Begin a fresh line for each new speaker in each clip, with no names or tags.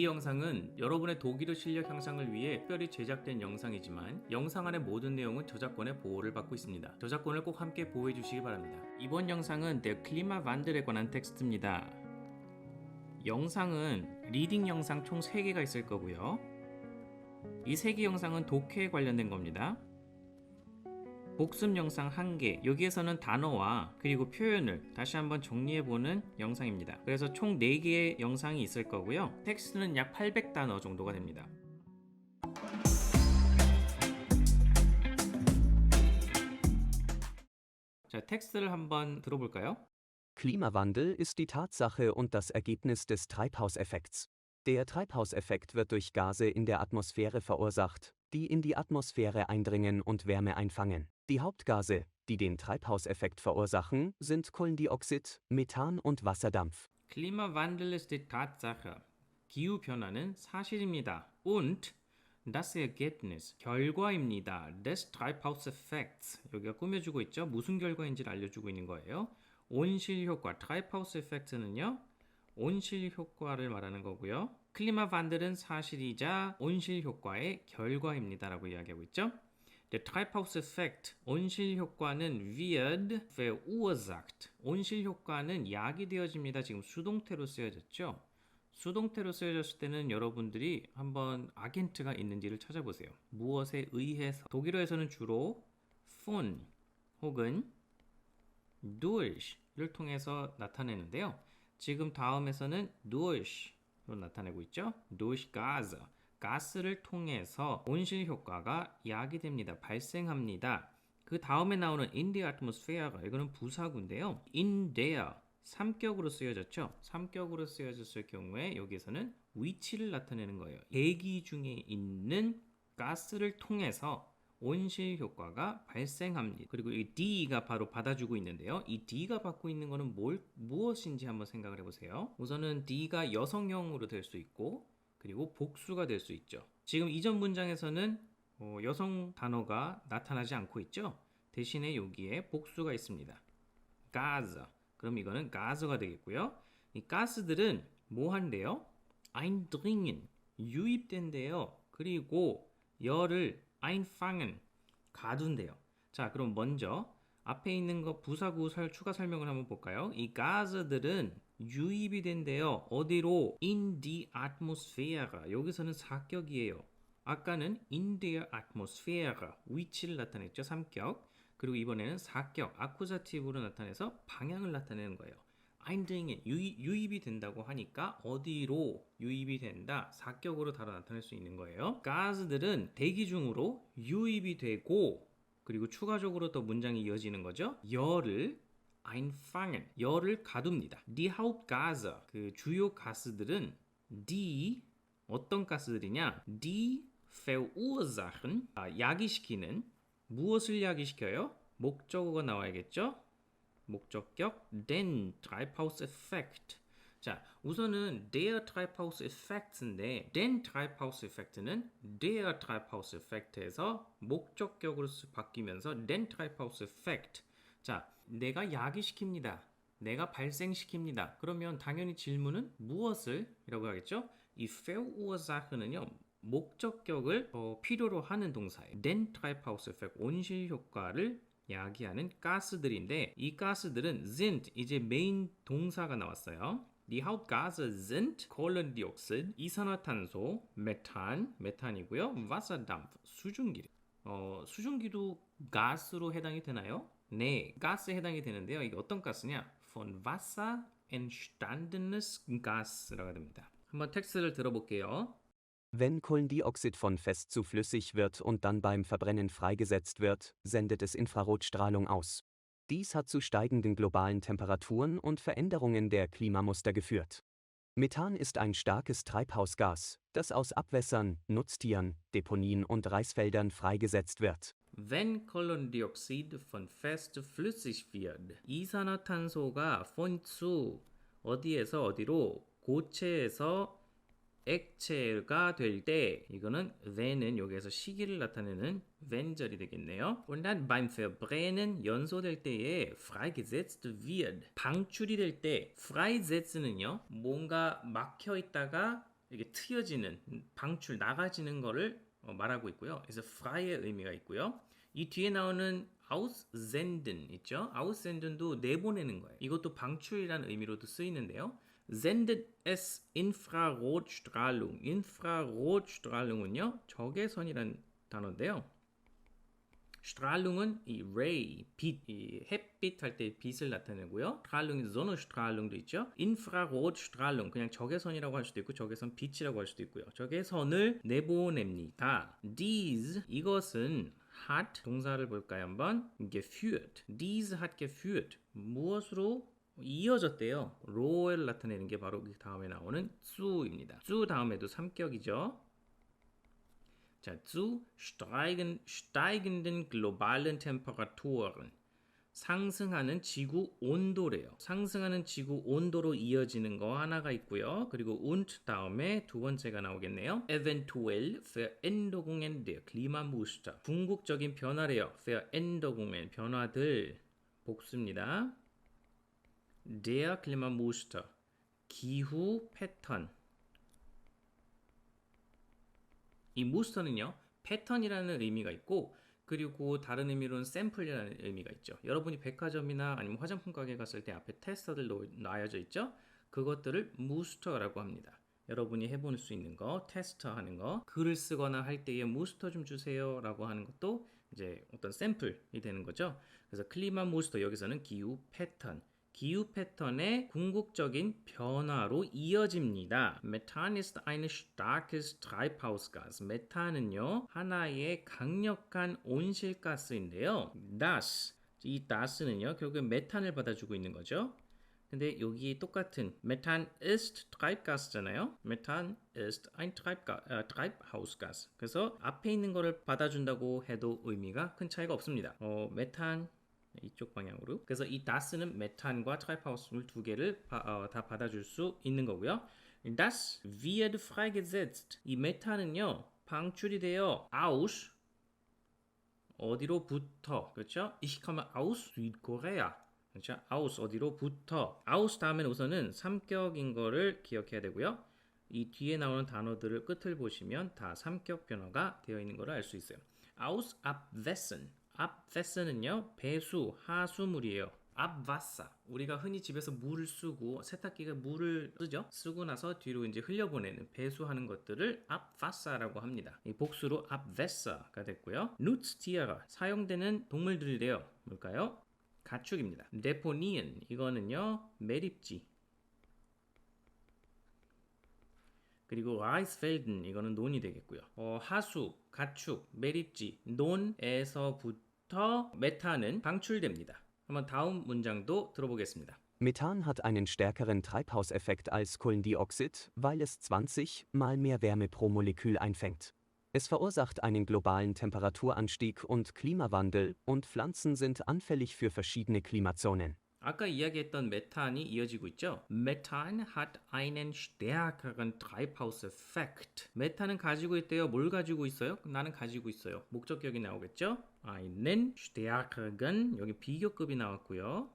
이 영상은 여러분의 독일어 실력 향상을 위해 특별히 제작된 영상이지만 영상 안의 모든 내용은 저작권의 보호를 받고 있습니다. 저작권을 꼭 함께 보호해 주시기 바랍니다. 이번 영상은 Der Klimawandel에 관한 텍스트입니다. 영상은 리딩 영상 총 3개가 있을 거고요. 이 3개 영상은 독해에 관련된 겁니다. 복습 영상 1개, 여기에서는 단어와 그리고 표현을 다시 한번 정리해보는 영상입니다. 그래서 총 4개의 영상이 있을 거고요. 텍스트는 약 800단어 정도가 됩니다. 자, 텍스트를 한번 들어볼까요?
Klimawandel ist die Tatsache und das Ergebnis des Treibhauseffekts. Der Treibhauseffekt wird durch Gase in der Atmosphäre verursacht, die in die Atmosphäre eindringen und Wärme einfangen. Die Hauptgase, die den Treibhauseffekt verursachen, sind Kohlendioxid, Methan und Wasserdampf.
Klimawandel ist die Tatsache. 기후 변화는 사실입니다. Und das Ergebnis 결과입니다. des Treibhauseffekts 여기가 꾸며주고 있죠. 무슨 결과인지를 알려주고 있는 거예요. 온실 효과 Treibhauseffekt는요. 온실 효과를 말하는 거고요. 클리마 반들은 사실이자 온실 효과의 결과입니다라고 이야기하고 있죠. Der Treibhauseffekt 온실 효과는 wird verursacht. 온실 효과는 약이 되어집니다. 지금 수동태로 쓰여졌죠. 수동태로 쓰여졌을 때는 여러분들이 한번 아겐트가 있는지를 찾아보세요. 무엇에 의해서 독일어에서는 주로 von 혹은 durch를 통해서 나타내는데요. 지금 다음에서는 durch 로 나타내고 있죠. Gas. 가스를 통해서 온실 효과가 야기됩니다. 발생합니다. 그 다음에 나오는 in the atmosphere 이거는 부사구인데요. in there 삼격으로 쓰여졌죠. 삼격으로 쓰여졌을 경우에 여기에서는 위치를 나타내는 거예요. 대기 중에 있는 가스를 통해서 온실 효과가 발생합니다. 그리고 이 D가 바로 받아주고 있는데요. 이 D가 받고 있는 거는 뭘 무엇인지 한번 생각을 해보세요. 우선은 D가 여성형으로 될 수 있고 그리고 복수가 될 수 있죠. 지금 이전 문장에서는 어, 여성 단어가 나타나지 않고 있죠. 대신에 여기에 복수가 있습니다. 가즈. 그럼 이거는 가스가 되겠고요. 이 가스들은 뭐 한대요? eindringen 유입된대요. 그리고 열을 einfangen 가둔대요. 자, 그럼 먼저 앞에 있는 거 부사구 설 추가 설명을 한번 볼까요? 이 가스들은 유입이 된대요. 어디로? in the atmosphere. 여기서는 사격이에요. 아까는 in the atmosphere 위치를 나타냈죠. 삼격. 그리고 이번에는 사격 아쿠자티브로 나타내서 방향을 나타내는 거예요. Eindringen 유입, 유입 이 된다고 하니까 어디로 유입이 된다 사격으로 달아 나타낼 수 있는 거예요. 가스들은 대기 중으로 유입이 되고 그리고 추가적으로 또 문장이 이어지는 거죠. 열을 einfangen 열을 가둡니다. Die Hauptgase 그 주요 가스들은 die 어떤 가스들이냐? die verursachen 아, 야기시키는 무엇을 야기시켜요? 목적어가 나와야겠죠? 목적격 den Treibhauseffekt 자, 우선은 der Treibhauseffekt인데 den Treibhauseffekt는 der Treibhauseffekt에서 목적격으로 바뀌면서 den Treibhauseffekt 자, 내가 야기시킵니다. 내가 발생시킵니다. 그러면 당연히 질문은 무엇을? 이라고 하겠죠? 이 verursachen은요. 목적격을 어, 필요로 하는 동사예요. den Treibhauseffekt 온실 효과를 야기하는 가스들인데 이 가스들은 sind 이제 메인 동사가 나왔어요. Die Hauptgase sind Kohlendioxid, 이산화탄소, 메탄, 메탄이고요. Wasserdampf, 수증기. 어, 수증기도 가스로 해당이 되나요? 네, 가스에 해당이 되는데요. 이게 어떤 가스냐? Von Wasser entstandenes Gas라고 됩니다. 한번 텍스트를 들어볼게요.
Wenn Kohlendioxid von fest zu flüssig wird und dann beim Verbrennen freigesetzt wird, sendet es Infrarotstrahlung aus. Dies hat zu steigenden globalen Temperaturen und Veränderungen der Klimamuster geführt. Methan ist ein starkes Treibhausgas, das aus Abwässern, Nutztieren, Deponien und Reisfeldern freigesetzt wird.
Wenn Kohlendioxid von fest flüssig wird, 이산화탄소가 von zu 어디에서 어디로 고체에서 액체가 될 때 이거는 when은 여기에서 시기를 나타내는 when절이 되겠네요. Und dann beim Verbrennen 연소될 때에 freigesetzt wird 방출이 될 때 freisetz는요 뭔가 막혀 있다가 이게 트여지는 방출 나가지는 거를 어, 말하고 있고요. 그래서 frei의 의미가 있고요. 이 뒤에 나오는 aussenden 있죠? ausssenden도 내보내는 거예요. 이것도 방출이라는 의미로도 쓰이는데요. Sendet es Infrarotstrahlung. Infrarotstrahlung은요 적외선이라는 단어인데요. Strahlung은 이 ray, 빛, 이 햇빛 할 때 빛을 나타내고요. Strahlung이 Sonnenstrahlung도 있죠. Infrarotstrahlung 그냥 적외선이라고 할 수도 있고 적외선 빛이라고 할 수도 있고요. 적외선을 내보냅니다. These 이것은 hat 동사를 볼까요 한번? geführt. These hat geführt. 무엇으로 이어졌대요. 로를 나타내는 게 바로 그 다음에 나오는 zu입니다. zu 다음에도 삼격이죠. 자, zu steigen, steigenden globalen Temperaturen. 상승하는 지구 온도래요. 상승하는 지구 온도로 이어지는 거 하나가 있고요. 그리고 und 다음에 두 번째가 나오겠네요. eventuell Veränderungen der Klimamuster. 궁극적인 변화래요. Veränderungen 변화들 복수입니다. Der Klimamuster 기후 패턴 이 무스터는요 패턴이라는 의미가 있고 그리고 다른 의미로는 샘플이라는 의미가 있죠. 여러분이 백화점이나 아니면 화장품 가게 갔을 때 앞에 테스터들 놔여져 있죠. 그것들을 무스터라고 합니다. 여러분이 해볼 수 있는 거, 테스터 하는 거, 글을 쓰거나 할 때에 무스터 좀 주세요 라고 하는 것도 이제 어떤 샘플이 되는 거죠. 그래서 클리마 무스터 여기서는 기후 패턴, 기후 패턴의 궁극적인 변화로 이어집니다. 메탄 ist ein starkes Treibhausgas. 메탄은요 하나의 강력한 온실가스인데요. das 이 das는요 결국엔 메탄을 받아주고 있는 거죠. 근데 여기 똑같은 메탄 ist Treibgas잖아요. 메탄 ist ein Treibga, 아, Treibhausgas. 그래서 앞에 있는 거를 받아준다고 해도 의미가 큰 차이가 없습니다. 어, 메탄 이쪽 방향으로. 그래서 이 das는 메탄과 트라이파우스물 두 개를 바, 어, 다 받아줄 수 있는 거고요. Das wird freigesetzt. 이 메탄은요 방출이 돼요. aus 어디로부터 그렇죠? Ich komme aus Südkorea. 그렇죠? aus 어디로부터. aus 다음에 우선은 삼격인 거를 기억해야 되고요. 이 뒤에 나오는 단어들을 끝을 보시면 다 삼격 변화가 되어 있는 걸 알 수 있어요. aus abwessen abwasser는요 배수 하수물이에요. abwasser 우리가 흔히 집에서 물을 쓰고 세탁기가 물을 쓰죠. 쓰고 나서 뒤로 이제 흘려보내는 배수하는 것들을 abwasser라고 합니다. 이 복수로 abwasser가 됐고요. nutztiere 사용되는 동물들이래요. 뭘까요? 가축입니다. 데포니엔 이거는요 매립지 그리고 라이스펠든 이거는 논이 되겠고요. 어, 하수, 가축, 매립지, 논에서부터 메탄은 방출됩니다. 한번 다음 문장도 들어보겠습니다.
Methan hat einen stärkeren Treibhauseffekt als Kohlendioxid, weil es 20 mal mehr Wärme pro Molekül einfängt. Es verursacht einen globalen Temperaturanstieg und Klimawandel und Pflanzen sind anfällig für verschiedene Klimazonen.
아까 이야기했던 메탄이 이어지고 있죠. Methan hat einen stärkeren Treibhauseffekt. 메탄은 가지고 있대요. 뭘 가지고 있어요? 나는 가지고 있어요. 목적격이 나오겠죠? einen stärkeren 여기 비교급이 나왔고요.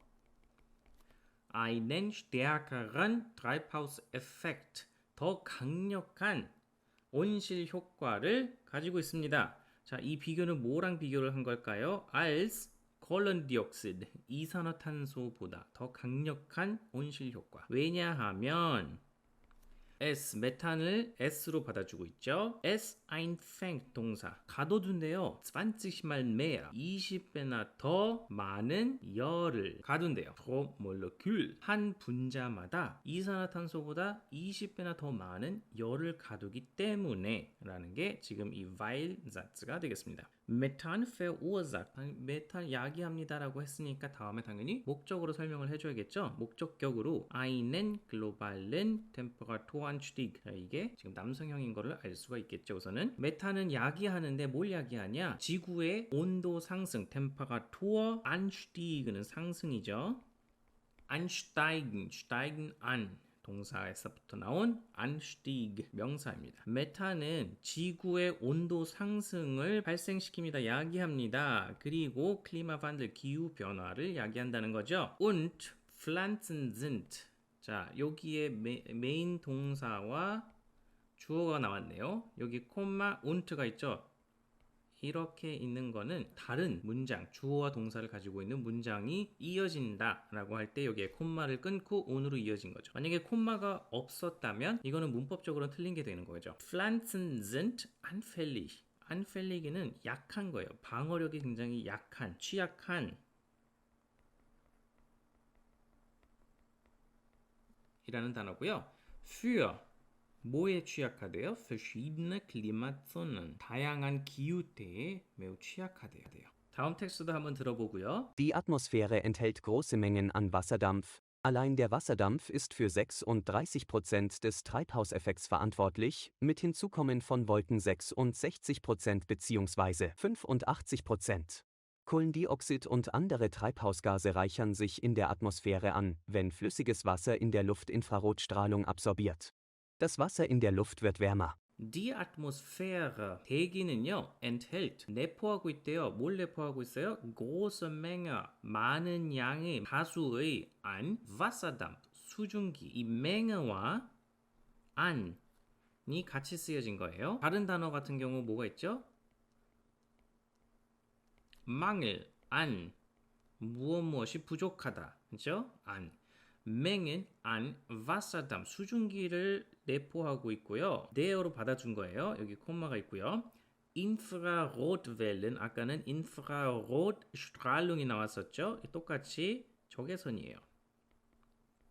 einen stärkeren Treibhauseffekt 더 강력한 온실 효과를 가지고 있습니다. 자, 이 비교는 뭐랑 비교를 한 걸까요? als 콜론디옥시드 이산화탄소보다 더 강력한 온실 효과. 왜냐하면 S 메탄을 S로 받아주고 있죠. S einfängt 동사 가둬둔대요. 20mal mehr 20배나 더 많은 열을 가둔대요. pro Molekül 한 분자마다 이산화탄소보다 20배나 더 많은 열을 가두기 때문에 라는 게 지금 이 weil Satz가 되겠습니다. 메탄 verursacht 메탄 야기합니다라고 했으니까 다음에 당연히 목적으로 설명을 해줘야겠죠. 목적격으로 einen globalen Temperaturanstieg 자, 이게 지금 남성형인 거를 알 수가 있겠죠. 우선은 메탄은 야기하는데 뭘 야기하냐? 지구의 온도 상승 Temperaturanstieg는 상승이죠. ansteigen, steigen an 동사에서부터 나온 anstieg 명사입니다. 메탄은 지구의 온도 상승을 발생시킵니다. 야기합니다. 그리고 클리마반들 기후 변화를 야기한다는 거죠. und Pflanzen sind 자 여기에 메, 메인 동사와 주어가 나왔네요. 여기 콤마 운트가 있죠. 이렇게 있는 거는 다른 문장, 주어와 동사를 가지고 있는 문장이 이어진다 라고 할 때 여기에 콤마를 끊고 온으로 이어진 거죠. 만약에 콤마가 없었다면 이거는 문법적으로는 틀린 게 되는 거죠. Pflanzen sind anfällig. anfällig는 약한 거예요. 방어력이 굉장히 약한, 취약한 이라는 단어고요. für 뭐에 취약하대요? verschiedene Klimazonen 다양한 기후대에 매우 취약하대요. 다음 텍스트도 한번 들어보고요.
Die Atmosphäre enthält große Mengen an Wasserdampf. Allein der Wasserdampf ist für 36 Prozent des Treibhauseffekts verantwortlich, mit Hinzukommen von Wolken 66 Prozent bzw. 85 Prozent. Kohlendioxid und andere Treibhausgase reichern sich in der Atmosphäre an, wenn flüssiges Wasser in der Luft Infrarotstrahlung absorbiert. Das Wasser in der Luft wird wärmer.
Die Atmosphäre 대기는요 enthält 내포하고 있대요. 뭘 내포하고 있어요? große Menge 많은 양의 다수의 an Wasserdampf 수증기 이 Menge와 an이 같이 쓰여진 거예요. 다른 단어 같은 경우 뭐가 있죠? mangel an 무엇 무엇이 부족하다 그죠? an Mengen an Wasserdampf 수증기를 내포하고 있고요. 네어로 받아준 거예요. 여기 콤마가 있고요. Infrarotwellen 아까는 Infrarotstrahlung이 나왔었죠. 똑같이 적외선이에요.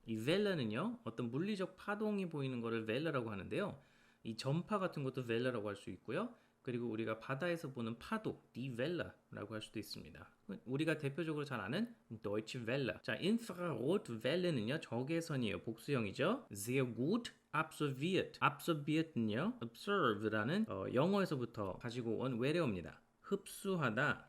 이 웰러는요 어떤 물리적 파동이 보이는 것을 웰러라고 하는데요. 이 전파 같은 것도 웰러라고 할 수 있고요. 그리고 우리가 바다에서 보는 파도, die Welle라고 할 수도 있습니다. 우리가 대표적으로 잘 아는 Deutsche Welle. 자, Infrarotwellen은요 적외선이에요. 복수형이죠. Sehr gut absorbiert. absorbiert는요 observe라는 어, 영어에서부터 가지고 온 외래어입니다. 흡수하다.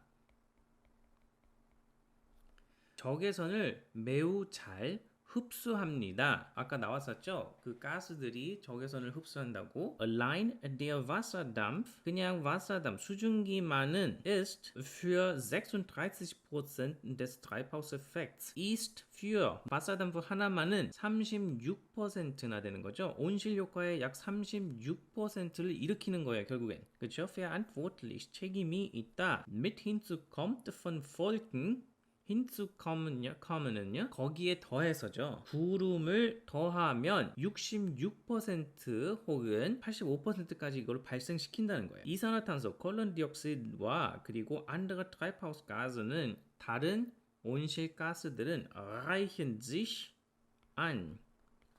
적외선을 매우 잘 흡수합니다. 아까 나왔었죠? 그 가스들이 적외선을 흡수한다고. Allein der Wasserdampf, 그냥 Wasserdampf, 수증기만은 ist für 36% des Treibhauseffekts. ist für Wasserdampf 하나만은 36%나 되는 거죠. 온실 효과의 약 36%를 일으키는 거예요, 결국엔. 그렇죠? verantwortlich, 책임이 있다. mit hinzukommt von Wolken 힌츠컴은요, 커먼은요, 거기에 더해서죠. 구름을 더하면 66% 혹은 85%까지 이걸 발생시킨다는 거예요. 이산화탄소, 콜론디옥시드와 그리고 안드가 트라이파우스 가스는 다른 온실가스들은 reichen sich an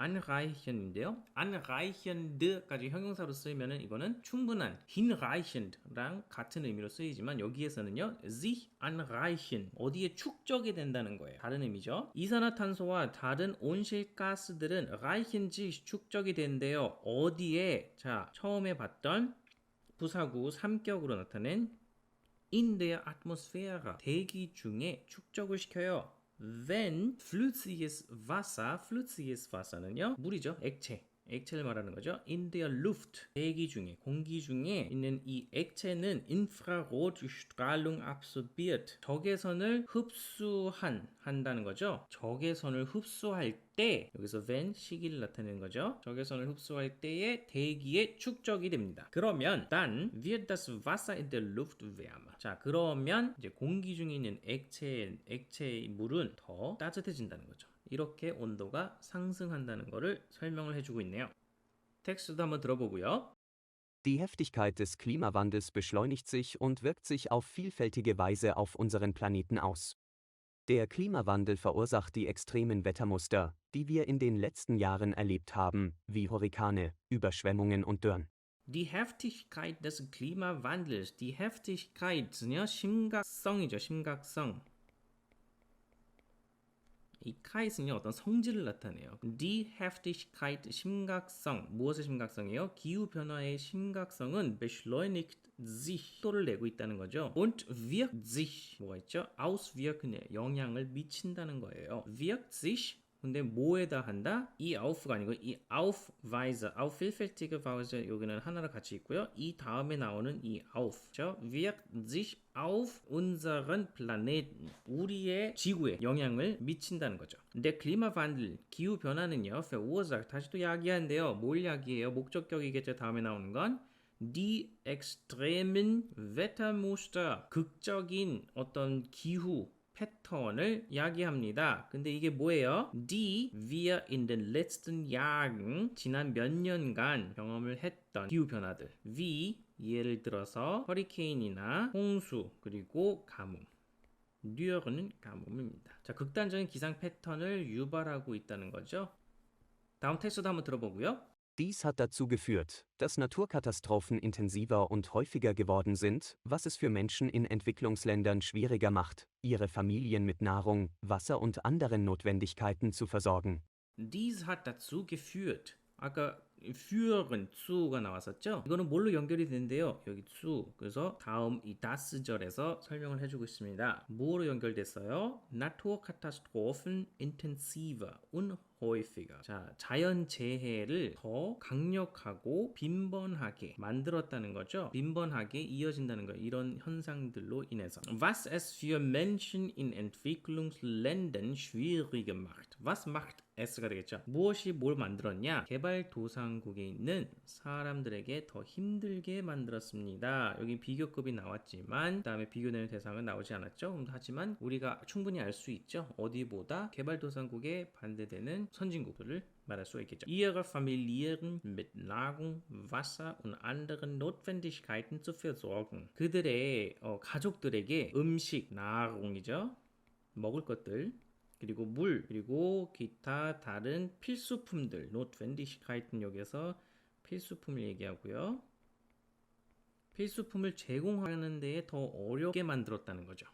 anreichend인데요. anreichend까지 형용사로 쓰이면은 이거는 충분한 hinreichend랑 같은 의미로 쓰이지만 여기에서는요. sich anreichen 어디에 축적이 된다는 거예요. 다른 의미죠. 이산화탄소와 다른 온실가스들은 reichen sich 축적이 된대요. 어디에? 자, 처음에 봤던 부사구 3격으로 나타낸 in der Atmosphäre 대기 중에 축적을 시켜요. Wenn flüssiges Wasser, flüssiges Wasser는요 물이죠, 액체. 액체를 말하는 거죠. In der Luft, 대기 중에, 공기 중에 있는 이 액체는 Infrarotstrahlung absorbiert, 적외선을 흡수한, 한다는 거죠. 적외선을 흡수할 때, 여기서 when 시기를 나타내는 거죠. 적외선을 흡수할 때의 대기에 축적이 됩니다. 그러면 dann wird das Wasser in der Luft wärmer. 자, 그러면 이제 공기 중에 있는 액체, 액체 물은 더 따뜻해진다는 거죠. 이렇게 온도가 상승한다는 것을 설명을 해주고 있네요. 텍스트도 한번 들어보고요.
Die Heftigkeit des Klimawandels beschleunigt sich und wirkt sich auf vielfältige Weise auf unseren Planeten aus. Der Klimawandel verursacht die extremen Wettermuster, die wir in den letzten Jahren erlebt haben, wie Hurrikane, Überschwemmungen und Dürren.
Die Heftigkeit des Klimawandels, die Heftigkeit은요 심각성이죠, 심각성. 이 카이스는요 어떤 성질을 나타내요. Die Heftigkeit 심각성 무엇의 심각성이에요? 기후 변화의 심각성은 beschleunigt sich 속도를 내고 있다는 거죠. und wirkt sich 뭐가 있죠? auswirken 영향을 미친다는 거예요. wirkt sich 근데 뭐에다 한다? 이 auf가 아니고 이 aufweise, auf vielfältige Weise 여기는 하나로 같이 있고요. 이 다음에 나오는 이 auf죠. wird sich auf unseren Planeten, 우리의 지구에 영향을 미친다는 거죠. 근데 Klimawandel, 기후 변화는요, verursacht 다시 또 야기한데요. 뭘 야기해요? 목적격이겠죠. 다음에 나오는 건 die extremen Wettermuster, 극적인 어떤 기후 패턴을 야기합니다. 근데 이게 뭐예요? Die wir in den letzten Jahren 지난 몇 년간 경험을 했던 기후 변화들. wie 예를 들어서 허리케인이나 홍수 그리고 가뭄. 뉴욕은 가뭄입니다. 자, 극단적인 기상 패턴을 유발하고 있다는 거죠. 다음 텍스트도 한번 들어보고요.
Dies hat dazu geführt, dass Naturkatastrophen intensiver und häufiger geworden sind, was es für Menschen in Entwicklungsländern schwieriger macht, ihre Familien mit Nahrung, Wasser und anderen Notwendigkeiten zu versorgen.
Dies hat dazu geführt. 아까 führen zu가 나왔었죠? 이거는 뭘로 연결이 되는데요? 여기 zu. 그래서 다음 이 das절에서 설명을 해주고 있습니다. 뭐로 연결됐어요? Naturkatastrophen intensiver und häufiger. 자, 자연 재해를 더 강력하고 빈번하게 만들었다는 거죠. 빈번하게 이어진다는 거예요. 이런 현상들로 인해서. Was es für Menschen in Entwicklungsländern schwierig macht. Was macht S가 되겠죠. 무엇이 뭘 만들었냐? 개발도상국에 있는 사람들에게 더 힘들게 만들었습니다. 여기 비교급이 나왔지만 그다음에 비교되는 대상은 나오지 않았죠. 하지만 우리가 충분히 알 수 있죠. 어디보다 개발도상국에 반대되는 선진국들을 말할 수 있겠죠. Ihre Familien mit Nahrung, Wasser und anderen Notwendigkeiten zu versorgen. 그들의 어, 가족들에게 음식, 나공이죠. 먹을 것들 그리고 물 그리고 기타 다른 필수품들 여기서 필수품을 얘기하고요. 필수품을 제공하는 데에 더 어렵게 만들었다는 거죠.